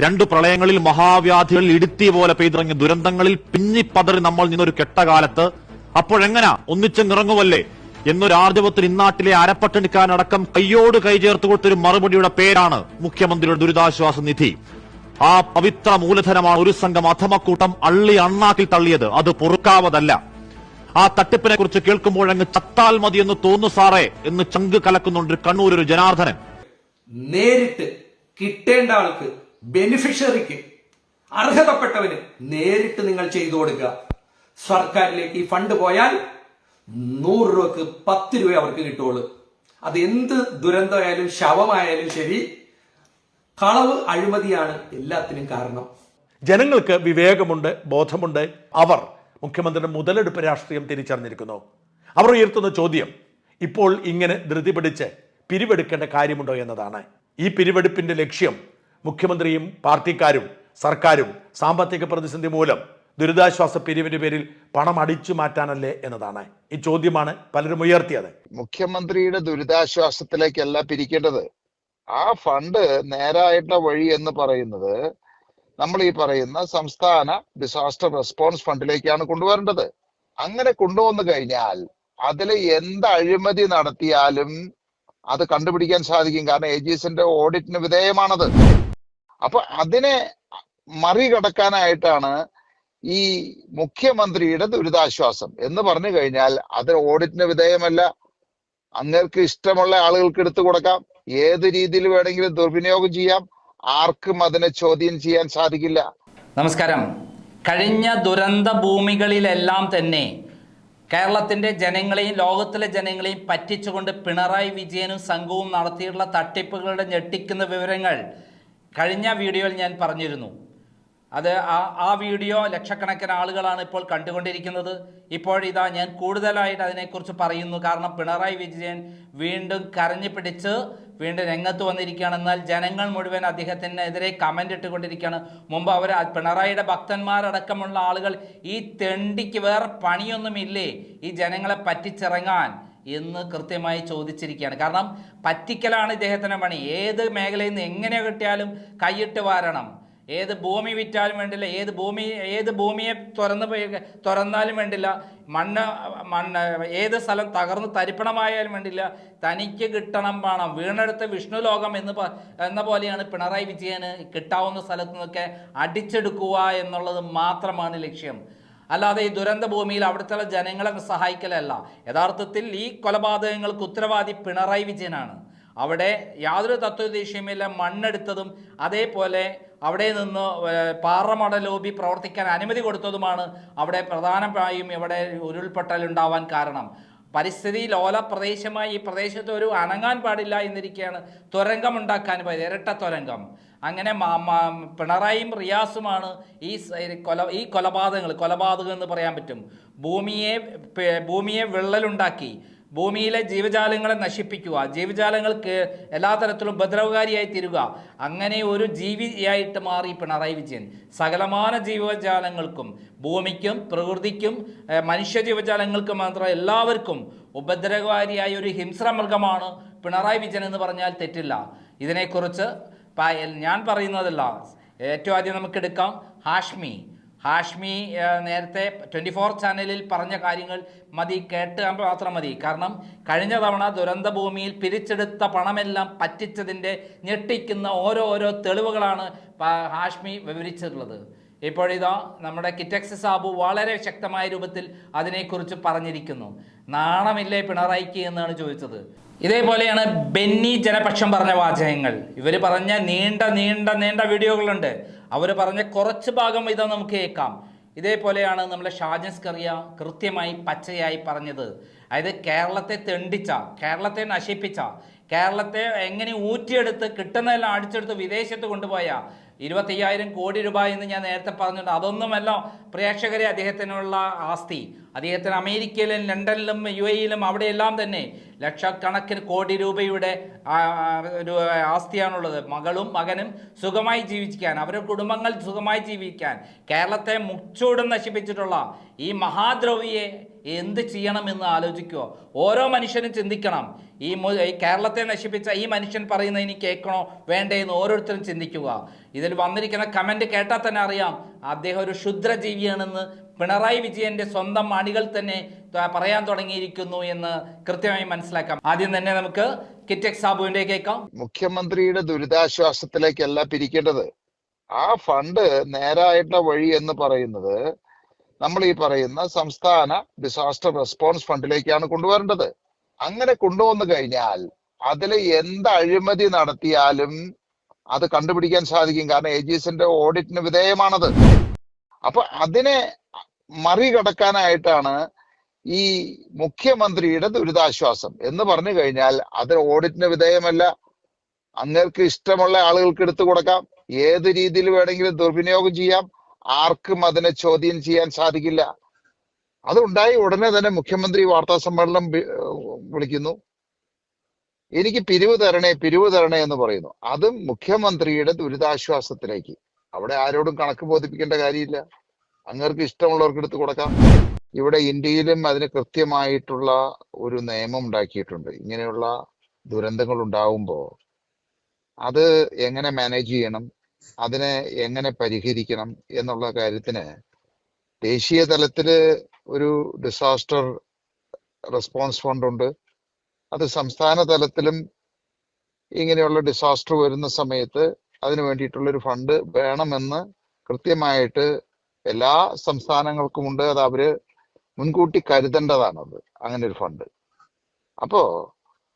രണ്ടു പ്രളയങ്ങളിൽ മഹാവ്യാധികളിൽ ഇടുത്തി പോലെ പെയ്തിറങ്ങിയ ദുരന്തങ്ങളിൽ പിഞ്ഞിപ്പതറി നമ്മൾ നിന്നൊരു കെട്ടകാലത്ത് അപ്പോഴെങ്ങനാ ഒന്നിച്ചെങ്ങിറങ്ങുമല്ലേ എന്നൊരു ആർജവത്തിൽ ഇന്നാട്ടിലെ അരപ്പട്ടണിക്കാരനടക്കം കയ്യോട് കൈ ചേർത്ത് കൊടുത്തൊരു മറുപടിയുടെ പേരാണ് മുഖ്യമന്ത്രിയുടെ ദുരിതാശ്വാസ നിധി. ആ പവിത്ര മൂലധനമാണ് ഒരു സംഘം അധമക്കൂട്ടം അള്ളി അണ്ണാക്കിൽ തള്ളിയത്. അത് പൊറുക്കാവതല്ല. ആ തട്ടിപ്പിനെ കുറിച്ച് കേൾക്കുമ്പോഴങ്ങ് ചത്താൽ മതി എന്ന് തോന്നു സാറേ എന്ന് ചങ്ക് കലക്കുന്നുണ്ട് കണ്ണൂർ ഒരു ജനാർദ്ദനൻ. നേരിട്ട് കിട്ടേണ്ട ആൾക്ക് ബെനിഫിഷ്യറിക്ക് അർഹതപ്പെട്ടവന് നേരിട്ട് നിങ്ങൾ ചെയ്തു കൊടുക്കുക. സർക്കാരിലേക്ക് ഈ ഫണ്ട് പോയാൽ നൂറ് രൂപക്ക് പത്ത് രൂപ അവർക്ക് കിട്ടുള്ളൂ അത് എന്ത് ദുരന്തമായാലും ശവമായാലും ശരി കളവ് അഴിമതിയാണ് എല്ലാത്തിനും കാരണം. ജനങ്ങൾക്ക് വിവേകമുണ്ട് ബോധമുണ്ട്. അവർ മുഖ്യമന്ത്രിയുടെ മുതലെടുപ്പ് രാഷ്ട്രീയം തിരിച്ചറിഞ്ഞിരിക്കുന്നു. അവർ ഉയർത്തുന്ന ചോദ്യം ഇപ്പോൾ ഇങ്ങനെ ധൃതി പിടിച്ച് പിരിവെടുക്കേണ്ട കാര്യമുണ്ടോ എന്നതാണ്. ഈ പിരിവെടുപ്പിന്റെ ലക്ഷ്യം മുഖ്യമന്ത്രിയും പാർട്ടിക്കാരും സർക്കാരും സാമ്പത്തിക പ്രതിസന്ധി മൂലം ദുരിതാശ്വാസ പിരിവിന്റെ പേരിൽ പണം അടിച്ചു മാറ്റാനല്ലേ എന്നതാണ്. ഈ ചോദ്യമാണ് പലരും ഉയർത്തിയത്. മുഖ്യമന്ത്രിയുടെ ദുരിതാശ്വാസത്തിലേക്കല്ല പിരിക്കേണ്ടത്. ആ ഫണ്ട് നേരായിട്ടുള്ള വഴി എന്ന് പറയുന്നത് നമ്മൾ ഈ പറയുന്ന സംസ്ഥാന ഡിസാസ്റ്റർ റെസ്പോൺസ് ഫണ്ടിലേക്കാണ് കൊണ്ടുവരേണ്ടത്. അങ്ങനെ കൊണ്ടുവന്നു കഴിഞ്ഞാൽ അതിൽ എന്ത് അഴിമതി നടത്തിയാലും അത് കണ്ടുപിടിക്കാൻ സാധിക്കും. കാരണം ഏജീസിന്റെ ഓഡിറ്റിന് വിധേയമാണത്. അപ്പൊ അതിനെ മറികടക്കാനായിട്ടാണ് ഈ മുഖ്യമന്ത്രിയുടെ ദുരിതാശ്വാസം. എന്ന് പറഞ്ഞു കഴിഞ്ഞാൽ അത് ഓഡിറ്റിന് വിധേയമല്ല. അങ്ങേർക്ക് ഇഷ്ടമുള്ള ആളുകൾക്ക് എടുത്തു കൊടുക്കാം. ഏത് രീതിയിൽ വേണമെങ്കിലും ദുർവിനിയോഗം ചെയ്യാം. ആർക്കും അതിനെ ചോദ്യം ചെയ്യാൻ സാധിക്കില്ല. നമസ്കാരം. കഴിഞ്ഞ ദുരന്ത ഭൂമികളിലെല്ലാം തന്നെ കേരളത്തിന്റെ ജനങ്ങളെയും ലോകത്തിലെ ജനങ്ങളെയും പറ്റിച്ചുകൊണ്ട് പിണറായി വിജയനും സംഘവും നടത്തിയിട്ടുള്ള തട്ടിപ്പുകളുടെ ഞെട്ടിക്കുന്ന വിവരങ്ങൾ കഴിഞ്ഞ വീഡിയോയിൽ ഞാൻ പറഞ്ഞിരുന്നു. അത് ആ ആ വീഡിയോ ലക്ഷക്കണക്കിന് ആളുകളാണ് ഇപ്പോൾ കണ്ടുകൊണ്ടിരിക്കുന്നത്. ഇപ്പോഴിതാ ഞാൻ കൂടുതലായിട്ട് അതിനെക്കുറിച്ച് പറയുന്നു. കാരണം പിണറായി വിജയൻ വീണ്ടും കരഞ്ഞു പിടിച്ച് വീണ്ടും രംഗത്ത് വന്നിരിക്കുകയാണ്. എന്നാൽ ജനങ്ങൾ മുഴുവൻ അദ്ദേഹത്തിനെതിരെ കമന്റ് ഇട്ടുകൊണ്ടിരിക്കുകയാണ്. മുമ്പ് അവർ പിണറായിയുടെ ഭക്തന്മാരടക്കമുള്ള ആളുകൾ ഈ തെണ്ടിക്ക് വേറെ പണിയൊന്നുമില്ലേ? ഈ ജനങ്ങളെ പറ്റിച്ചിറങ്ങാൻ. എന്ന് കൃത്യമായി ചോദിച്ചിരിക്കുകയാണ്. കാരണം പറ്റിക്കലാണ് ഇദ്ദേഹത്തിന്റെ പണി. ഏത് മേഖലയിൽ നിന്ന് എങ്ങനെ കിട്ടിയാലും കൈയിട്ട് വാരണം. ഏത് ഭൂമി വിറ്റാലും വേണ്ടില്ല. ഏത് ഭൂമി ഏത് ഭൂമിയെ തുറന്ന് തുറന്നാലും വേണ്ടില്ല. മണ്ണ് മണ്ണ് ഏത് സ്ഥലം തകർന്ന് തരിപ്പണമായാലും വേണ്ടില്ല. തനിക്ക് കിട്ടണം പണം. വീണെടുത്ത് വിഷ്ണു ലോകം എന്ന് എന്ന പോലെയാണ് പിണറായി വിജയന് കിട്ടാവുന്ന സ്ഥലത്ത് നിന്നൊക്കെ അടിച്ചെടുക്കുക എന്നുള്ളത് മാത്രമാണ് ലക്ഷ്യം. അല്ലാതെ ഈ ദുരന്ത ഭൂമിയിൽ അവിടുത്തെ ജനങ്ങളെ സഹായിക്കലല്ല. യഥാർത്ഥത്തിൽ ഈ കൊലപാതകങ്ങൾക്ക് ഉത്തരവാദി പിണറായി വിജയനാണ്. അവിടെ യാതൊരു തത്വദേശീയമില്ല മണ്ണെടുത്തതും അതേപോലെ അവിടെ നിന്ന് പാറമട ലോബി പ്രവർത്തിക്കാൻ അനുമതി കൊടുത്തതുമാണ് അവിടെ പ്രധാനമായും ഇവിടെ ഉരുൾപൊട്ടൽ ഉണ്ടാവാൻ കാരണം. പരിസ്ഥിതി ലോല പ്രദേശമായി ഈ പ്രദേശത്ത് ഒരു അനങ്ങാൻ പാടില്ല എന്നിരിക്കുകയാണ് തുരങ്കം ഉണ്ടാക്കാൻ പോയത് ഇരട്ട തുരങ്കം. അങ്ങനെ പിണറായിയും റിയാസുമാണ് ഈ കൊല ഈ കൊലപാതകങ്ങൾ കൊലപാതകം എന്ന് പറയാൻ പറ്റും. ഭൂമിയെ ഭൂമിയെ വിള്ളലുണ്ടാക്കി ഭൂമിയിലെ ജീവജാലങ്ങളെ നശിപ്പിക്കുക ജീവജാലങ്ങൾക്ക് എല്ലാ തരത്തിലും ഉപദ്രവകാരിയായി തീരുക. അങ്ങനെ ഒരു ജീവിയായിട്ട് മാറി പിണറായി വിജയൻ. സകലമാന ജീവജാലങ്ങൾക്കും ഭൂമിക്കും പ്രകൃതിക്കും മനുഷ്യ ജീവജാലങ്ങൾക്കും മാത്രം എല്ലാവർക്കും ഉപദ്രവകാരിയായ ഒരു ഹിംസ്രമൃഗമാണ് പിണറായി വിജയൻ എന്ന് പറഞ്ഞാൽ തെറ്റില്ല. ഇതിനെക്കുറിച്ച് ഞാൻ പറയുന്നതല്ല ഏറ്റവും ആദ്യം നമുക്ക് എടുക്കാം. ഹാഷ്മി. ഹാഷ്മി നേരത്തെ ട്വന്റി ഫോർ ചാനലിൽ പറഞ്ഞ കാര്യങ്ങൾ മതി കേട്ട് മാത്രം മതി. കാരണം കഴിഞ്ഞ തവണ ദുരന്ത ഭൂമിയിൽ പിരിച്ചെടുത്ത പണമെല്ലാം പറ്റിച്ചതിന്റെ ഞെട്ടിക്കുന്ന ഓരോ ഓരോ തെളിവുകളാണ് ഹാഷ്മി വിവരിച്ചിട്ടുള്ളത്. ഇപ്പോഴിതാ നമ്മുടെ കിറ്റക്സ് സാബു വളരെ ശക്തമായ രൂപത്തിൽ അതിനെക്കുറിച്ച് പറഞ്ഞിരിക്കുന്നു. നാണമില്ലേ പിണറായിക്ക് എന്നാണ് ചോദിച്ചത്. ഇതേപോലെയാണ് ബെന്നി ജനപക്ഷം പറഞ്ഞ വാചകങ്ങൾ. ഇവർ പറഞ്ഞ നീണ്ട നീണ്ട നീണ്ട വീഡിയോകളുണ്ട്. അവർ പറഞ്ഞ കുറച്ച് ഭാഗം ഇതാ നമുക്ക് കേൾക്കാം. ഇതേപോലെയാണ് നമ്മളെ ഷാജൻസ് കറിയ കൃത്യമായി പച്ചയായി പറഞ്ഞത്. അതായത് കേരളത്തെ തെണ്ടിച്ച കേരളത്തെ നശിപ്പിച്ച കേരളത്തെ എങ്ങനെ ഊറ്റിയെടുത്ത് കിട്ടുന്നതെല്ലാം അടിച്ചെടുത്ത് വിദേശത്ത് കൊണ്ടുപോയ ഇരുപത്തയ്യായിരം കോടി രൂപ എന്ന് ഞാൻ നേരത്തെ പറഞ്ഞിട്ടുണ്ട്. അതൊന്നുമല്ല പ്രേക്ഷകരെ അദ്ദേഹത്തിനുള്ള ആസ്തി. അദ്ദേഹത്തിന് അമേരിക്കയിലും ലണ്ടനിലും യു എയിലും അവിടെയെല്ലാം തന്നെ ലക്ഷക്കണക്കിന് കോടി രൂപയുടെ ഒരു ആസ്തിയാണുള്ളത്. മകളും മകനും സുഖമായി ജീവിക്കാൻ അവരുടെ കുടുംബങ്ങൾ സുഖമായി ജീവിക്കാൻ കേരളത്തെ മുച്ചൂടും നശിപ്പിച്ചിട്ടുള്ള ഈ മഹാദ്രവിയെ എന്ത് ചെയ്യണമെന്ന് ആലോചിക്കുക. ഓരോ മനുഷ്യനും ചിന്തിക്കണം. ഈ കേരളത്തെ നശിപ്പിച്ച ഈ മനുഷ്യൻ പറയുന്നത് ഇനി കേൾക്കണോ? വേണ്ടേ എന്ന് ഓരോരുത്തരും ചിന്തിക്കുക. ഇതിൽ വന്നിരിക്കുന്ന കമന്റ് കേട്ടാൽ തന്നെ അറിയാം. അദ്ദേഹം ഒരു ക്ഷുദ്രജീവിയാണെന്ന് പിണറായി വിജയന്റെ സ്വന്തം അണികൾ തന്നെ പറയാൻ തുടങ്ങിയിരിക്കുന്നു എന്ന് കൃത്യമായി മനസ്സിലാക്കാം. ആദ്യം തന്നെ നമുക്ക് കിറ്റക് സാബുവിന്റെ കേൾക്കാം. മുഖ്യമന്ത്രിയുടെ ദുരിതാശ്വാസത്തിലേക്കല്ല പിരിക്കേണ്ടത്. ആ ഫണ്ട് നേരായിട്ടുള്ള വഴി എന്ന് പറയുന്നത് നമ്മൾ ഈ പറയുന്ന സംസ്ഥാന ഡിസാസ്റ്റർ റെസ്പോൺസ് ഫണ്ടിലേക്കാണ് കൊണ്ടുവരേണ്ടത്. അങ്ങനെ കൊണ്ടുവന്നു കഴിഞ്ഞാൽ അതിൽ എന്ത് അഴിമതി നടത്തിയാലും അത് കണ്ടുപിടിക്കാൻ സാധിക്കും. കാരണം ഏജീസിന്റെ ഓഡിറ്റിന് വിധേയമാണത്. അപ്പൊ അതിനെ മറികടക്കാനായിട്ടാണ് ഈ മുഖ്യമന്ത്രിയുടെ ദുരിതാശ്വാസം. എന്ന് പറഞ്ഞു കഴിഞ്ഞാൽ അത് ഓഡിറ്റിന് വിധേയമല്ല. അങ്ങേർക്ക് ഇഷ്ടമുള്ള ആളുകൾക്ക് എടുത്തു കൊടുക്കാം. ഏത് രീതിയിൽ വേണമെങ്കിലും ദുർവിനിയോഗം ചെയ്യാം. ആർക്കും അതിനെ ചോദ്യം ചെയ്യാൻ സാധിക്കില്ല. അതുണ്ടായി ഉടനെ തന്നെ മുഖ്യമന്ത്രി വാർത്താ സമ്മേളനം വിളിക്കുന്നു. എനിക്ക് പിരിവ് തരണേ പിരിവ് തരണേ എന്ന് പറയുന്നു. അതും മുഖ്യമന്ത്രിയുടെ ദുരിതാശ്വാസത്തിലേക്ക്. അവിടെ ആരോടും കണക്ക് ബോധിപ്പിക്കേണ്ട കാര്യമില്ല. അങ്ങർക്ക് ഇഷ്ടമുള്ളവർക്ക് എടുത്തു കൊടുക്കാം. ഇവിടെ ഇന്ത്യയിലും അതിന് കൃത്യമായിട്ടുള്ള ഒരു നിയമം ഉണ്ടാക്കിയിട്ടുണ്ട്. ഇങ്ങനെയുള്ള ദുരന്തങ്ങൾ ഉണ്ടാവുമ്പോൾ അത് എങ്ങനെ മാനേജ് ചെയ്യണം അതിനെ എങ്ങനെ പരിഹരിക്കണം എന്നുള്ള കാര്യത്തിന് ദേശീയ തലത്തിൽ ഒരു ഡിസാസ്റ്റർ റെസ്പോൺസ് ഫണ്ട് ഉണ്ട്. അത് സംസ്ഥാന തലത്തിലും ഇങ്ങനെയുള്ള ഡിസാസ്റ്റർ വരുന്ന സമയത്ത് അതിനു വേണ്ടിയിട്ടുള്ള ഒരു ഫണ്ട് വേണമെന്ന് കൃത്യമായിട്ട് എല്ലാ സംസ്ഥാനങ്ങൾക്കുമുണ്ട്. അത് അവർ മുൻകൂട്ടി കരുതേണ്ടതാണത്. അങ്ങനെ ഒരു ഫണ്ട് അപ്പോ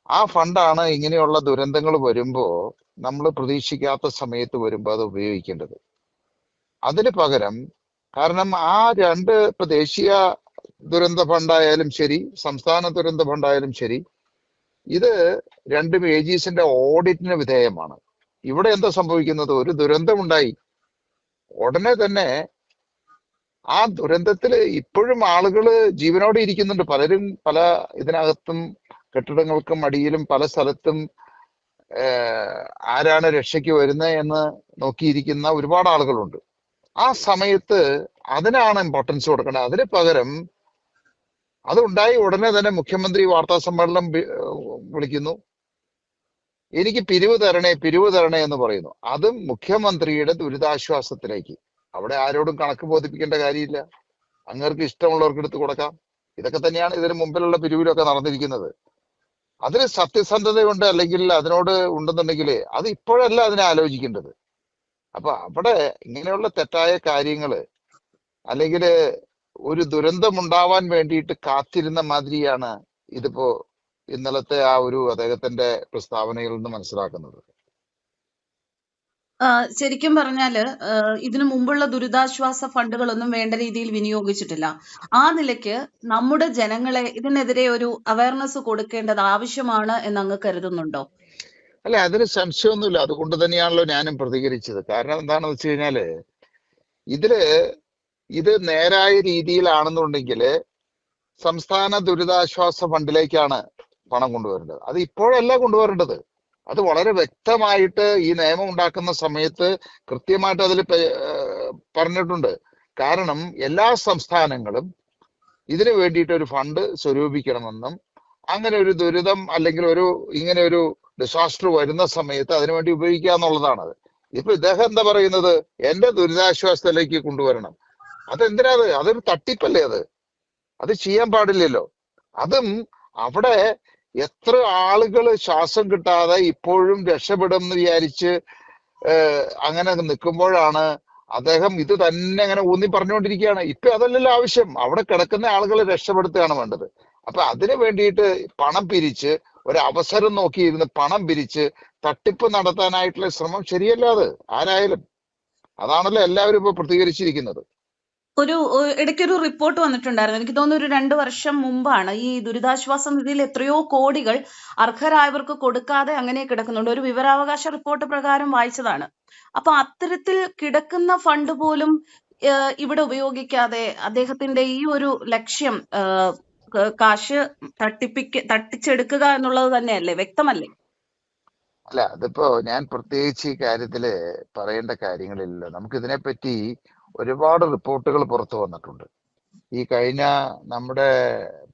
ആ ഫണ്ടാണ് ഇങ്ങനെയുള്ള ദുരന്തങ്ങൾ വരുമ്പോ നമ്മൾ പ്രതീക്ഷിക്കാത്ത സമയത്ത് വരുമ്പോൾ അത് ഉപയോഗിക്കേണ്ടത്. അതിന് പകരം കാരണം ആ രണ്ട് ഇപ്പൊ ദേശീയ ദുരന്ത ഫണ്ടായാലും ശരി സംസ്ഥാന ദുരന്ത ഫണ്ടായാലും ശരി ഇത് രണ്ടും ഏജീസിന്റെ ഓഡിറ്റിന് വിധേയമാണ്. ഇവിടെ എന്താ സംഭവിക്കുന്നത്? ഒരു ദുരന്തമുണ്ടായി. ഉടനെ തന്നെ ആ ദുരന്തത്തിൽ ഇപ്പോഴും ആളുകൾ ജീവനോടെ ഇരിക്കുന്നുണ്ട്. പലരും പല ഇതിനകത്തും കെട്ടിടങ്ങൾക്കും അടിയിലും പല സ്ഥലത്തും ആരാണ് രക്ഷയ്ക്ക് വരുന്നത് എന്ന് നോക്കിയിരിക്കുന്ന ഒരുപാട് ആളുകളുണ്ട്. ആ സമയത്ത് അതിനാണ് ഇമ്പോർട്ടൻസ് കൊടുക്കേണ്ടത്. അതിന് പകരം അതുണ്ടായി ഉടനെ തന്നെ മുഖ്യമന്ത്രി വാർത്താ സമ്മേളനം വിളിക്കുന്നു. എനിക്ക് പിരിവ് തരണേ പിരിവ് തരണേ എന്ന് പറയുന്നു. അതും മുഖ്യമന്ത്രിയുടെ ദുരിതാശ്വാസത്തിലേക്ക്. അവിടെ ആരോടും കണക്ക് ബോധിപ്പിക്കേണ്ട കാര്യമില്ല. അങ്ങർക്ക് ഇഷ്ടമുള്ളവർക്ക് എടുത്തു കൊടുക്കാം. ഇതൊക്കെ തന്നെയാണ് ഇതിന് മുമ്പിലുള്ള പിരിവിലൊക്കെ നടന്നിരിക്കുന്നത്. അതിന് സത്യസന്ധതയുണ്ട് അല്ലെങ്കിൽ അതിനോട് ഉണ്ടെന്നുണ്ടെങ്കിൽ അത് ഇപ്പോഴല്ല അതിനെ ആലോചിക്കേണ്ടത്. അപ്പൊ അവിടെ ഇങ്ങനെയുള്ള തെറ്റായ കാര്യങ്ങൾ അല്ലെങ്കിൽ ഒരു ദുരന്തം ഉണ്ടാവാൻ വേണ്ടിയിട്ട് കാത്തിരുന്ന മാതിരിയാണ് ഇതിപ്പോ ഇന്നലത്തെ ആ ഒരു അദ്ദേഹത്തിന്റെ പ്രസ്താവനയിൽ നിന്ന് മനസ്സിലാക്കുന്നത്. ശരിക്കും പറഞ്ഞാൽ ഇതിനു മുമ്പുള്ള ദുരിതാശ്വാസ ഫണ്ടുകളൊന്നും വേണ്ട രീതിയിൽ വിനിയോഗിച്ചിട്ടില്ല. ആ നിലയ്ക്ക് നമ്മുടെ ജനങ്ങളെ ഇതിനെതിരെ ഒരു അവയർനെസ് കൊടുക്കേണ്ടത് ആവശ്യമാണ് എന്ന് അങ്ങ് കരുതുന്നുണ്ടോ? അല്ല അതിന് സംശയമൊന്നുമില്ല. അതുകൊണ്ട് തന്നെയാണല്ലോ ഞാനും പ്രതികരിച്ചത്. കാരണം എന്താണെന്ന് വെച്ച് കഴിഞ്ഞാൽ ഇതിൽ ഇത് നേരായ രീതിയിലാണെന്നുണ്ടെങ്കിൽ സംസ്ഥാന ദുരിതാശ്വാസ ഫണ്ടിലേക്കാണ് പണം കൊണ്ടുവരേണ്ടത്. അത് ഇപ്പോഴല്ല കൊണ്ടുവരേണ്ടത്. അത് വളരെ വ്യക്തമായിട്ട് ഈ നിയമം ഉണ്ടാക്കുന്ന സമയത്ത് കൃത്യമായിട്ട് അതിൽ പറഞ്ഞിട്ടുണ്ട്. കാരണം എല്ലാ സംസ്ഥാനങ്ങളും ഇതിനു വേണ്ടിയിട്ട് ഒരു ഫണ്ട് സ്വരൂപിക്കണമെന്നും അങ്ങനെ ഒരു ദുരിതം അല്ലെങ്കിൽ ഒരു ഇങ്ങനെ ഒരു ഡിസാസ്റ്റർ വരുന്ന സമയത്ത് അതിനുവേണ്ടി ഉപയോഗിക്കുക എന്നുള്ളതാണ് ഇപ്പൊ ഇദ്ദേഹം എന്താ പറയുന്നത്? എന്റെ ദുരിതാശ്വാസത്തിലേക്ക് കൊണ്ടുവരണം. അതെന്തിനാ അത്? അതൊരു തട്ടിപ്പല്ലേ അത്? അത് ചെയ്യാൻ പാടില്ലല്ലോ. അതും അവിടെ എത്ര ആളുകൾ ശ്വാസം കിട്ടാതെ ഇപ്പോഴും രക്ഷപ്പെടും എന്ന് വിചാരിച്ച് അങ്ങനെ നിൽക്കുമ്പോഴാണ് അദ്ദേഹം ഇത് തന്നെ അങ്ങനെ ഊന്നി പറഞ്ഞുകൊണ്ടിരിക്കുകയാണ്. ഇപ്പൊ അതല്ലല്ലോ ആവശ്യം. അവിടെ കിടക്കുന്ന ആളുകളെ രക്ഷപ്പെടുത്തുകയാണ് വേണ്ടത്. അപ്പൊ അതിനു വേണ്ടിയിട്ട് പണം പിരിച്ച് ഒരു അവസരം നോക്കിയിരുന്ന് പണം പിരിച്ച് തട്ടിപ്പ് നടത്താനായിട്ടുള്ള ശ്രമം ശരിയല്ല അത്. ആരായാലും. അതാണല്ലോ എല്ലാവരും ഇപ്പൊ പ്രതികരിച്ചിരിക്കുന്നത്. ഒരു ഇടയ്ക്കൊരു റിപ്പോർട്ട് വന്നിട്ടുണ്ടായിരുന്നു. എനിക്ക് തോന്നുന്നു ഒരു രണ്ട് വർഷം മുമ്പാണ്. ഈ ദുരിതാശ്വാസ നിധിയിൽ എത്രയോ കോടികൾ അർഹരായവർക്ക് കൊടുക്കാതെ അങ്ങനെ കിടക്കുന്നുണ്ട്. ഒരു വിവരാവകാശ റിപ്പോർട്ട് പ്രകാരം വായിച്ചതാണ്. അപ്പൊ അത്തരത്തിൽ കിടക്കുന്ന ഫണ്ട് പോലും ഇവിടെ ഉപയോഗിക്കാതെ അദ്ദേഹത്തിന്റെ ഈ ഒരു ലക്ഷ്യം കാശ് തട്ടിപ്പിക്ക തട്ടിച്ചെടുക്കുക എന്നുള്ളത് തന്നെയല്ലേ? വ്യക്തമല്ലേ? അല്ല അതിപ്പോ ഞാൻ പ്രത്യേകിച്ച് ഈ കാര്യത്തിൽ പറയേണ്ട കാര്യങ്ങളില്ല നമുക്ക് ഇതിനെപ്പറ്റി ഒരുപാട് റിപ്പോർട്ടുകൾ പുറത്തു വന്നിട്ടുണ്ട്. ഈ കഴിഞ്ഞ നമ്മുടെ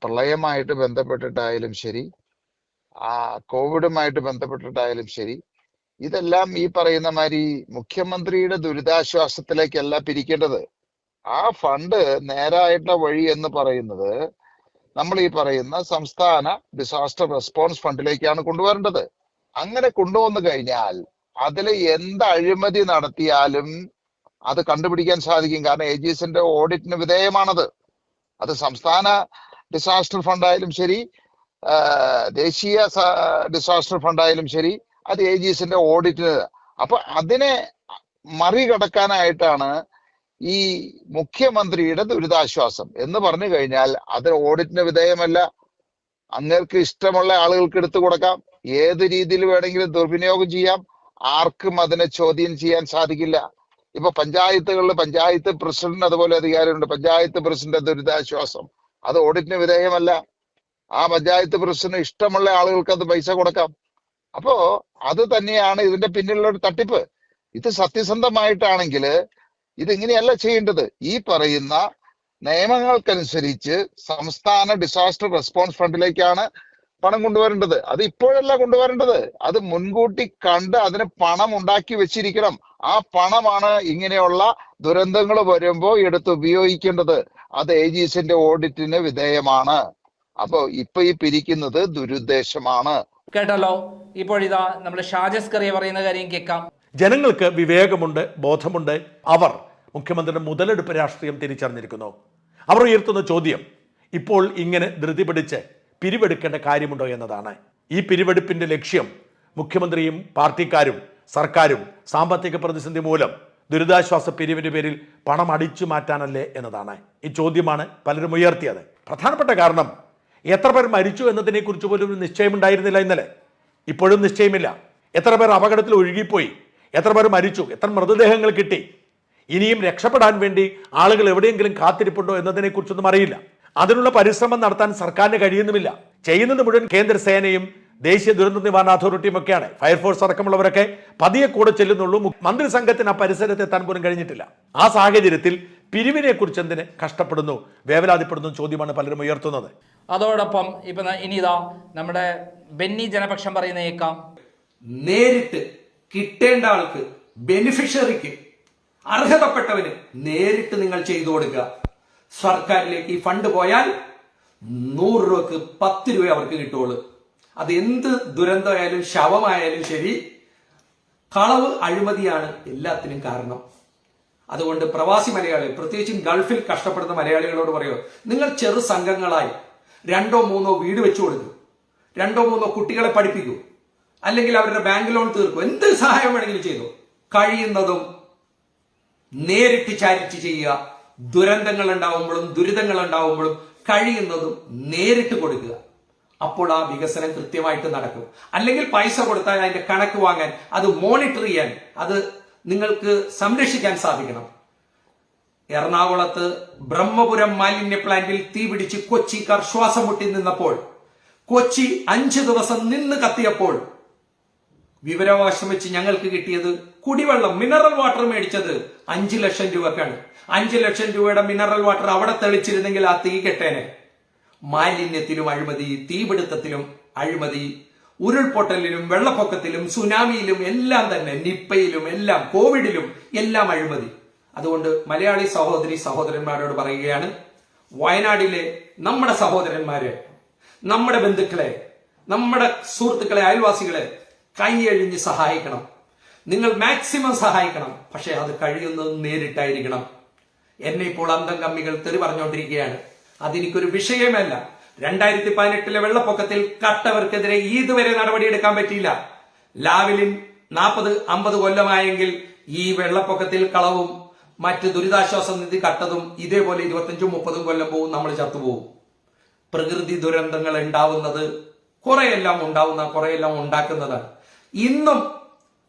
പ്രളയമായിട്ട് ബന്ധപ്പെട്ടിട്ടായാലും ശരി ആ കോവിഡുമായിട്ട് ബന്ധപ്പെട്ടിട്ടായാലും ശരി ഇതെല്ലാം ഈ പറയുന്ന മാതിരി മുഖ്യമന്ത്രിയുടെ ദുരിതാശ്വാസത്തിലേക്കല്ല പിരിക്കേണ്ടത്. ആ ഫണ്ട് നേരായിട്ടുള്ള വഴി എന്ന് പറയുന്നത് നമ്മൾ ഈ പറയുന്ന സംസ്ഥാന ഡിസാസ്റ്റർ റെസ്പോൺസ് ഫണ്ടിലേക്കാണ് കൊണ്ടുവരേണ്ടത്. അങ്ങനെ കൊണ്ടുവന്നു കഴിഞ്ഞാൽ അതിൽ എന്ത് അഴിമതി നടത്തിയാലും അത് കണ്ടുപിടിക്കാൻ സാധിക്കും. കാരണം ഏജീസിന്റെ ഓഡിറ്റിന് വിധേയമാണത്. അത് സംസ്ഥാന ഡിസാസ്റ്റർ ഫണ്ടായാലും ശരി ദേശീയ ഡിസാസ്റ്റർ ഫണ്ടായാലും ശരി അത് ഏജീസിന്റെ ഓഡിറ്റിന്. അപ്പൊ അതിനെ മറികടക്കാനായിട്ടാണ് ഈ മുഖ്യമന്ത്രിയുടെ ദുരിതാശ്വാസം. എന്ന് പറഞ്ഞു കഴിഞ്ഞാൽ അത് ഓഡിറ്റിന് വിധേയമല്ല. അങ്ങേർക്ക് ഇഷ്ടമുള്ള ആളുകൾക്ക് എടുത്തു കൊടുക്കാം. ഏത് രീതിയിൽ വേണമെങ്കിലും ദുർവിനിയോഗം ചെയ്യാം. ആർക്കും അതിനെ ചോദ്യം ചെയ്യാൻ സാധിക്കില്ല. ഇപ്പൊ പഞ്ചായത്തുകളിൽ പഞ്ചായത്ത് പ്രസിഡന്റ് അതുപോലെ അധികാരമുണ്ട് പഞ്ചായത്ത് പ്രസിഡന്റ് ദുരിതാശ്വാസം? അത് ഓഡിറ്റിന് വിധേയമല്ല. ആ പഞ്ചായത്ത് പ്രസിഡന്റ് ഇഷ്ടമുള്ള ആളുകൾക്ക് അത് പൈസ കൊടുക്കാം. അപ്പോ അത് തന്നെയാണ് ഇതിന്റെ പിന്നിലുള്ള ഒരു തട്ടിപ്പ്. ഇത് സത്യസന്ധമായിട്ടാണെങ്കിൽ ഇതിങ്ങനെയല്ല ചെയ്യേണ്ടത്. ഈ പറയുന്ന നിയമങ്ങൾക്കനുസരിച്ച് സംസ്ഥാന ഡിസാസ്റ്റർ റെസ്പോൺസ് ഫണ്ടിലേക്കാണ് പണം കൊണ്ടുവരേണ്ടത്. അത് ഇപ്പോഴല്ല കൊണ്ടുവരേണ്ടത്. അത് മുൻകൂട്ടി കണ്ട് അതിന് പണം ഉണ്ടാക്കി വെച്ചിരിക്കണം. ആ പണമാണ് ഇങ്ങനെയുള്ള ദുരന്തങ്ങൾ വരുമ്പോൾ എടുത്ത് ഉപയോഗിക്കേണ്ടത്. അത് ഏജീസിന്റെ ഓഡിറ്റിന് വിധേയമാണ്. അപ്പോ ഇപ്പൊ ഈ പിരിക്കുന്നത് ദുരുദ്ദേശമാണ്. കേട്ടല്ലോ. ഇപ്പോഴിതാ നമ്മൾ ഷാജസ് കറിയ പറയുന്ന കാര്യം കേൾക്കാം. ജനങ്ങൾക്ക് വിവേകമുണ്ട് ബോധമുണ്ട്. അവർ മുഖ്യമന്ത്രിയുടെ മുതലെടുപ്പ് രാഷ്ട്രീയം തിരിച്ചറിഞ്ഞിരിക്കുന്നു. അവർ ഉയർത്തുന്ന ചോദ്യം ഇപ്പോൾ ഇങ്ങനെ ധൃതി പിടിച്ച് പിരിവെടുക്കേണ്ട കാര്യമുണ്ടോ എന്നതാണ്. ഈ പിരിവെടുപ്പിന്റെ ലക്ഷ്യം മുഖ്യമന്ത്രിയും പാർട്ടിക്കാരും സർക്കാരും സാമ്പത്തിക പ്രതിസന്ധി മൂലം ദുരിതാശ്വാസ പിരിവിന്റെ പേരിൽ പണം അടിച്ചു മാറ്റാനല്ലേ എന്നതാണ്. ഈ ചോദ്യമാണ് പലരും ഉയർത്തിയത്. പ്രധാനപ്പെട്ട കാരണം എത്ര പേർ മരിച്ചു എന്നതിനെക്കുറിച്ച് പോലും ഒരു നിശ്ചയമുണ്ടായിരുന്നില്ല ഇന്നലെ. ഇപ്പോഴും നിശ്ചയമില്ല. എത്ര പേർ അപകടത്തിൽ ഒഴുകിപ്പോയി എത്ര പേർ മരിച്ചു എത്ര മൃതദേഹങ്ങൾ കിട്ടി ഇനിയും രക്ഷപ്പെടാൻ വേണ്ടി ആളുകൾ എവിടെയെങ്കിലും കാത്തിരിപ്പുണ്ടോ എന്നതിനെക്കുറിച്ചൊന്നും അറിയില്ല. അതിനുള്ള പരിശ്രമം നടത്താൻ സർക്കാരിന് കഴിയുന്നുമില്ല. ചെയ്യുന്നത് മുഴുവൻ കേന്ദ്ര സേനയും ദേശീയ ദുരന്ത നിവാരണ അതോറിറ്റിയും ഒക്കെയാണ് ഫയർഫോഴ്സ് അടക്കമുള്ളവരൊക്കെ പതിയെ കൂടെ ചെല്ലുന്നുള്ളൂ. മന്ത്രി സംഘത്തിന് ആ പരിസരത്ത് എത്താൻ പോലും കഴിഞ്ഞിട്ടില്ല. ആ സാഹചര്യത്തിൽ പിരിവിനെ കുറിച്ച് എന്തിന് കഷ്ടപ്പെടുന്നു വേവലാതിപ്പെടുന്നു ചോദ്യമാണ് പലരും ഉയർത്തുന്നത്. അതോടൊപ്പം ഇപ്പൊ ഇനിതാ ഇനി ഇതാ നമ്മുടെ ബെന്നി ജനപക്ഷം പറയുന്ന ഏക്കാം നേരിട്ട് കിട്ടേണ്ട ആൾക്ക് ബെനിഫിഷ്യറിക്ക് അർഹതപ്പെട്ടവന് നേരിട്ട് നിങ്ങൾ ചെയ്തു കൊടുക്കുക. സർക്കാരിലേക്ക് ഈ ഫണ്ട് പോയാൽ നൂറ് രൂപക്ക് പത്ത് രൂപ അവർക്ക് കിട്ടുള്ളൂ അത് എന്ത് ദുരന്തമായാലും ശവമായാലും ശരി കളവ് അഴിമതിയാണ് എല്ലാത്തിനും കാരണം. അതുകൊണ്ട് പ്രവാസി മലയാളികൾ പ്രത്യേകിച്ചും ഗൾഫിൽ കഷ്ടപ്പെടുന്ന മലയാളികളോട് പറയുക നിങ്ങൾ ചെറു സംഘങ്ങളായി രണ്ടോ മൂന്നോ വീട് വെച്ചു കൊടുക്കൂ രണ്ടോ മൂന്നോ കുട്ടികളെ പഠിപ്പിക്കൂ അല്ലെങ്കിൽ അവരുടെ ബാങ്ക് ലോൺ തീർക്കൂ എന്ത് സഹായം വേണമെങ്കിലും ചെയ്തു. കഴിയുന്നതും നേരിട്ട് ചാരിറ്റി ചെയ്യുക ദുരന്തങ്ങൾ ഉണ്ടാവുമ്പോഴും ദുരിതങ്ങൾ ഉണ്ടാവുമ്പോഴും കഴിയുന്നതും നേരിട്ട് കൊടുക്കുക. അപ്പോൾ ആ വികസനം കൃത്യമായിട്ട് നടക്കും. അല്ലെങ്കിൽ പൈസ കൊടുത്താൽ അതിന്റെ കണക്ക് വാങ്ങാൻ അത് മോണിറ്റർ ചെയ്യാൻ അത് നിങ്ങൾക്ക് സംരക്ഷിക്കാൻ സാധിക്കണം. എറണാകുളത്ത് ബ്രഹ്മപുരം മാലിന്യ പ്ലാന്റിൽ തീ പിടിച്ച് കൊച്ചി കർശ്വാസം മുട്ടി നിന്നപ്പോൾ കൊച്ചി അഞ്ചു ദിവസം നിന്ന് കത്തിയപ്പോൾ വിവരാവകാശം വെച്ച് ഞങ്ങൾക്ക് കിട്ടിയത് കുടിവെള്ളം മിനറൽ വാട്ടർ മേടിച്ചത് അഞ്ചു ലക്ഷം രൂപക്കാണ്. അഞ്ചു ലക്ഷം രൂപയുടെ മിനറൽ വാട്ടർ അവിടെ തെളിച്ചിരുന്നെങ്കിൽ ആ തീ കെട്ടേനെ. മാലിന്യത്തിലും അഴിമതി തീപിടുത്തത്തിലും അഴിമതി ഉരുൾപൊട്ടലിലും വെള്ളപ്പൊക്കത്തിലും സുനാമിയിലും എല്ലാം തന്നെ നിപ്പയിലും എല്ലാം കോവിഡിലും എല്ലാം അഴിമതി. അതുകൊണ്ട് മലയാളി സഹോദരി സഹോദരന്മാരോട് പറയുകയാണ് വയനാടിലെ നമ്മുടെ സഹോദരന്മാരെ നമ്മുടെ ബന്ധുക്കളെ നമ്മുടെ സുഹൃത്തുക്കളെ അയൽവാസികളെ കൈയഴിഞ്ഞ് സഹായിക്കണം. നിങ്ങൾ മാക്സിമം സഹായിക്കണം. പക്ഷെ അത് കഴിയുന്നത് നേരിട്ടായിരിക്കണം. എന്നെ ഇപ്പോൾ അന്തം കമ്മികൾ തെറി പറഞ്ഞുകൊണ്ടിരിക്കുകയാണ് അതെനിക്കൊരു വിഷയമല്ല. രണ്ടായിരത്തി പതിനെട്ടിലെ വെള്ളപ്പൊക്കത്തിൽ കട്ടവർക്കെതിരെ ഇതുവരെ നടപടിയെടുക്കാൻ പറ്റിയില്ല. ലാവിലിൻ നാൽപ്പത് അമ്പത് കൊല്ലമായെങ്കിൽ ഈ വെള്ളപ്പൊക്കത്തിൽ കളവും മറ്റ് ദുരിതാശ്വാസ നിധി കട്ടതും ഇതേപോലെ ഇരുപത്തഞ്ചും മുപ്പതും കൊല്ലം പോവും നമ്മൾ ചത്തുപോകും. പ്രകൃതി ദുരന്തങ്ങൾ ഉണ്ടാവുന്നത് കുറെയെല്ലാം ഉണ്ടാവുന്ന കുറെയെല്ലാം ഉണ്ടാക്കുന്നതാണ് ഇന്നും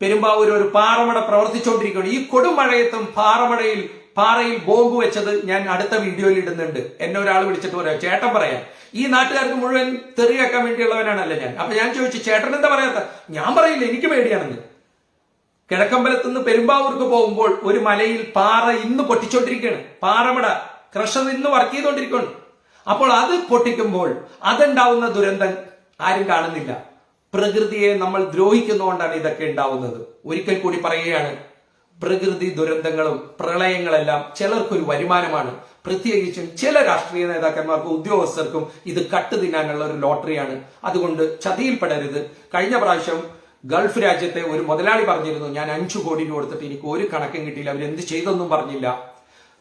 പെരുമ്പാവൂർ ഒരു പാറമട പ്രവർത്തിച്ചുകൊണ്ടിരിക്കുകയാണ്. ഈ കൊടുമഴയത്തും പാറമടയിൽ പാറയിൽ ബോംബ് വെച്ചത് ഞാൻ അടുത്ത വീഡിയോയിൽ ഇടുന്നുണ്ട്. എന്നെ ഒരാൾ വിളിച്ചിട്ട് പറയാം. ചേട്ടൻ പറയാം. ഈ നാട്ടുകാർക്ക് മുഴുവൻ തെറിയാക്കാൻ വേണ്ടിയുള്ളവനാണല്ലോ ഞാൻ. അപ്പൊ ഞാൻ ചോദിച്ചു ചേട്ടൻ എന്താ പറയാത്ത? ഞാൻ പറയില്ല എനിക്ക് പേടിയാണെന്ന്. കിഴക്കമ്പലത്ത് നിന്ന് പെരുമ്പാവൂർക്ക് പോകുമ്പോൾ ഒരു മലയിൽ പാറ ഇന്ന് പൊട്ടിച്ചോണ്ടിരിക്കുകയാണ്. പാറമട ക്രഷർ ഇന്ന് വർക്ക് ചെയ്തുകൊണ്ടിരിക്കുകയാണ് അപ്പോൾ അത് പൊട്ടിക്കുമ്പോൾ അതുണ്ടാവുന്ന ദുരന്തം ആരും കാണുന്നില്ല. പ്രകൃതിയെ നമ്മൾ ദ്രോഹിക്കുന്നതുകൊണ്ടാണ് ഇതൊക്കെ ഉണ്ടാവുന്നത്. ഒരിക്കൽ കൂടി പറയുകയാണ് പ്രകൃതി ദുരന്തങ്ങളും പ്രളയങ്ങളെല്ലാം ചിലർക്കൊരു വരുമാനമാണ്. പ്രത്യേകിച്ചും ചില രാഷ്ട്രീയ നേതാക്കന്മാർക്കും ഉദ്യോഗസ്ഥർക്കും ഇത് കട്ട് തിന്നാനുള്ള ഒരു ലോട്ടറിയാണ്. അതുകൊണ്ട് ചതിയിൽപ്പെടരുത്. കഴിഞ്ഞ പ്രാവശ്യം ഗൾഫ് രാജ്യത്തെ ഒരു മുതലാളി പറഞ്ഞിരുന്നു ഞാൻ അഞ്ചു കോടി കൊടുത്തിട്ട് എനിക്ക് ഒരു കണക്കും കിട്ടിയില്ല എന്ത് ചെയ്തൊന്നും പറഞ്ഞില്ല.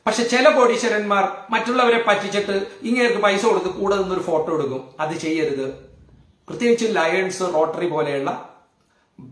പക്ഷെ ചില കോടീശ്വരന്മാർ മറ്റുള്ളവരെ പറ്റിച്ചിട്ട് ഇങ്ങനെയൊക്കെ പൈസ കൊടുത്ത് കൂടെ നിന്നൊരു ഫോട്ടോ എടുക്കും. അത് ചെയ്യരുത്. പ്രത്യേകിച്ച് ലയൺസ് റോട്ടറി പോലെയുള്ള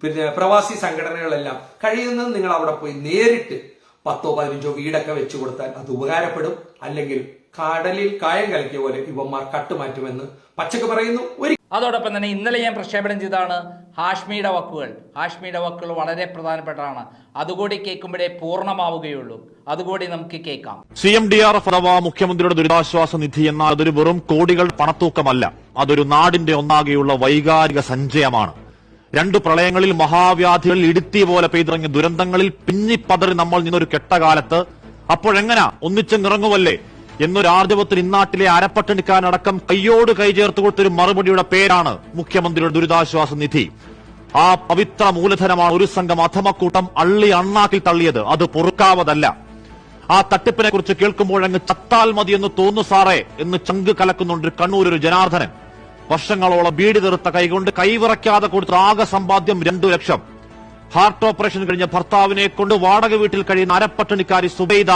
പിന്നെ പ്രവാസി സംഘടനകളെല്ലാം കഴിയുന്നത് നിങ്ങൾ അവിടെ പോയി നേരിട്ട് പത്തോ പതിനഞ്ചോ വീടൊക്കെ വെച്ചു കൊടുത്താൽ അത് ഉപകാരപ്പെടും. അല്ലെങ്കിൽ കടലിൽ കായം കലക്കിയ പോലെ ഇവന്മാർ കട്ടുമാറ്റുമെന്ന് പച്ചക്ക് പറയുന്നു. ഒരു അതോടൊപ്പം തന്നെ ഇന്നലെ ഞാൻ പ്രക്ഷേപണം ചെയ്തതാണ് ഹാഷ്മിയുടെ വക്കുകൾ. ഹാഷ്മിയുടെ വക്കുകൾ വളരെ പ്രധാനപ്പെട്ടതാണ്. അതുകൂടി കേൾക്കുമ്പോഴേ പൂർണമാവുകയുള്ളൂ. അതുകൂടി നമുക്ക് കേൾക്കാം. C M D R F അഥവാ മുഖ്യമന്ത്രിയുടെ ദുരിതാശ്വാസ നിധി എന്നാൽ അതൊരു വെറും കോടികൾ പണത്തൂക്കമല്ല. അതൊരു നാടിന്റെ ഒന്നാകെയുള്ള വൈകാരിക സഞ്ചയമാണ്. രണ്ട് പ്രളയങ്ങളിൽ മഹാവ്യാധികളിൽ ഇടുത്തി പോലെ പെയ്തിറങ്ങിയ ദുരന്തങ്ങളിൽ പിന്നിപ്പതറി നമ്മൾ നിന്നൊരു കെട്ടകാലത്ത്. അപ്പോഴെങ്ങനാ ഒന്നിച്ചെങ്ങിറങ്ങുമല്ലേ എന്നൊരു ആർജവത്തിൽ ഇന്നാട്ടിലെ അരപ്പട്ടണിക്കാരനടക്കം കയ്യോട് കൈ ചേർത്ത് കൊടുത്തൊരു മറുപടിയുടെ പേരാണ് മുഖ്യമന്ത്രിയുടെ ദുരിതാശ്വാസ നിധി. ആ പവിത്ര മൂലധനമാണ് ഒരു സംഘം അധമക്കൂട്ടം അള്ളി അണ്ണാക്കിൽ തള്ളിയത്. അത് പൊറുക്കാവതല്ല. ആ തട്ടിപ്പിനെ കുറിച്ച് കേൾക്കുമ്പോഴങ്ങ് ചത്താൽ മതി എന്ന് തോന്നു സാറേ എന്ന് ചങ്ക് കലക്കുന്നുണ്ട് കണ്ണൂർ ഒരു ജനാർദ്ദനൻ. വർഷങ്ങളോളം ബീഡി തീർത്ത കൈകൊണ്ട് കൈവിറയ്ക്കാതെ കൊടുത്ത ആകെ സമ്പാദ്യം രണ്ടു ലക്ഷം. ഹാർട്ട് ഓപ്പറേഷൻ കഴിഞ്ഞ ഭർത്താവിനെ കൊണ്ട് വാടക വീട്ടിൽ കഴിയുന്ന അരപ്പട്ടണിക്കാരി സുബൈദ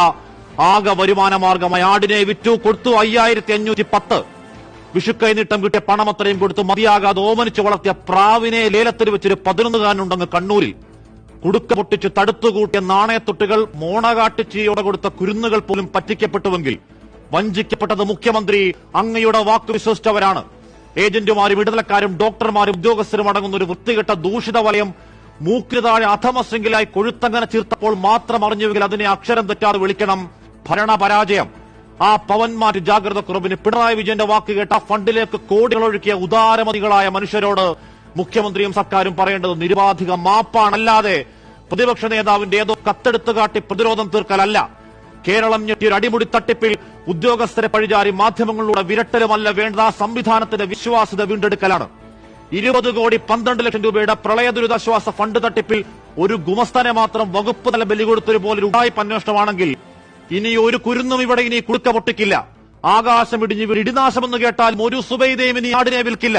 ആകെ വരുമാന മാർഗമായി ആടിനെ വിറ്റു കൊടുത്തു അയ്യായിരത്തി അഞ്ഞൂറ്റി പത്ത് വിഷുക്കൈ നീട്ടം കിട്ടിയ പണം അത്രയും കൊടുത്തു മതിയാകാതെ ഓമനിച്ചു വളർത്തിയ പ്രാവിനെ ലേലത്തിൽ വെച്ചൊരു പതിനൊന്നുകാരനുണ്ടെന്ന് കണ്ണൂരിൽ. കുടുക്ക പൊട്ടിച്ച് തടുത്തുകൂട്ടിയ നാണയത്തൊട്ടുകൾ മോണകാട്ടിച്ചിയോടെ കൊടുത്ത കുരുന്നുകൾ പോലും പറ്റിക്കപ്പെട്ടുവെങ്കിൽ വഞ്ചിക്കപ്പെട്ടത് മുഖ്യമന്ത്രി അങ്ങയുടെ വാക്ക് വിശ്വസിച്ചവരാണ് ഏജന്റുമാരും ഇടനിലക്കാരും ഡോക്ടർമാരും ഉദ്യോഗസ്ഥരും അടങ്ങുന്ന ഒരു വൃത്തികെട്ട ദൂഷിത വലയം മൂക്കിന് താഴെ അധമശൃംഖലായി കൊഴുത്തങ്ങനെ ചീർത്തപ്പോൾ മാത്രം അറിഞ്ഞുവെങ്കിൽ അതിനെ അക്ഷരം തെറ്റാതെ വിളിക്കണം. ഭരണപരാജയം ആ പവന്മാറ്റ് ജാഗ്രത കുറവിന് പിണറായി വിജയന്റെ വാക്ക് കേട്ട ഫണ്ടിലേക്ക് കോടികൾ ഒഴുക്കിയ ഉദാരമതികളായ മനുഷ്യരോട് മുഖ്യമന്ത്രിയും സർക്കാരും പറയേണ്ടത് നിരുപാധിക മാപ്പാണല്ലാതെ. പ്രതിപക്ഷ നേതാവിന്റെ ഏതോ കത്തെടുത്തു കാട്ടി പ്രതിരോധം തീർക്കലല്ല. കേരളം ഞെട്ടിയൊരു അടിമുടി തട്ടിപ്പിൽ ഉദ്യോഗസ്ഥരെ പഴിചാരി മാധ്യമങ്ങളിലൂടെ വിരട്ടലുമല്ല വേണ്ട സംവിധാനത്തിന്റെ വിശ്വാസ്യത വീണ്ടെടുക്കലാണ്. ഇരുപത് കോടി പന്ത്രണ്ട് ലക്ഷം രൂപയുടെ പ്രളയ ദുരിതാശ്വാസ ഫണ്ട് തട്ടിപ്പിൽ ഒരു ഗുമസ്ഥനെ മാത്രം വകുപ്പ് തല ബലി കൊടുത്തൊരു പോലെ ഉടായ്പ അന്വേഷണമാണെങ്കിൽ ഇനി ഒരു കുരുന്നും ഇവിടെ ഇനി കുടുക്ക പൊട്ടിക്കില്ല. ആകാശം ഇടിഞ്ഞ് ഇടിനാശമെന്ന് കേട്ടാൽ ഒരു സുബൈദയും ഇനി ആടിനെ വിൽക്കില്ല.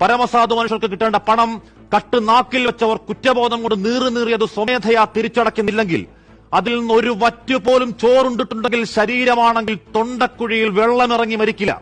പരമസാധു മനുഷ്യർക്ക് കിട്ടേണ്ട പണം കട്ട് നാക്കിൽ വെച്ചവർ കുറ്റബോധം കൊണ്ട് നീറി നീറിയത് സ്വമേധയാ തിരിച്ചടക്കുന്നില്ലെങ്കിൽ അതിൽ നിന്ന് ഒരു വറ്റു പോലും ചോറുണ്ടിട്ടുണ്ടെങ്കിൽ ശരീരമാണെങ്കിൽ തൊണ്ടക്കുഴിയിൽ വെള്ളമിറങ്ങി മരിക്കില്ല.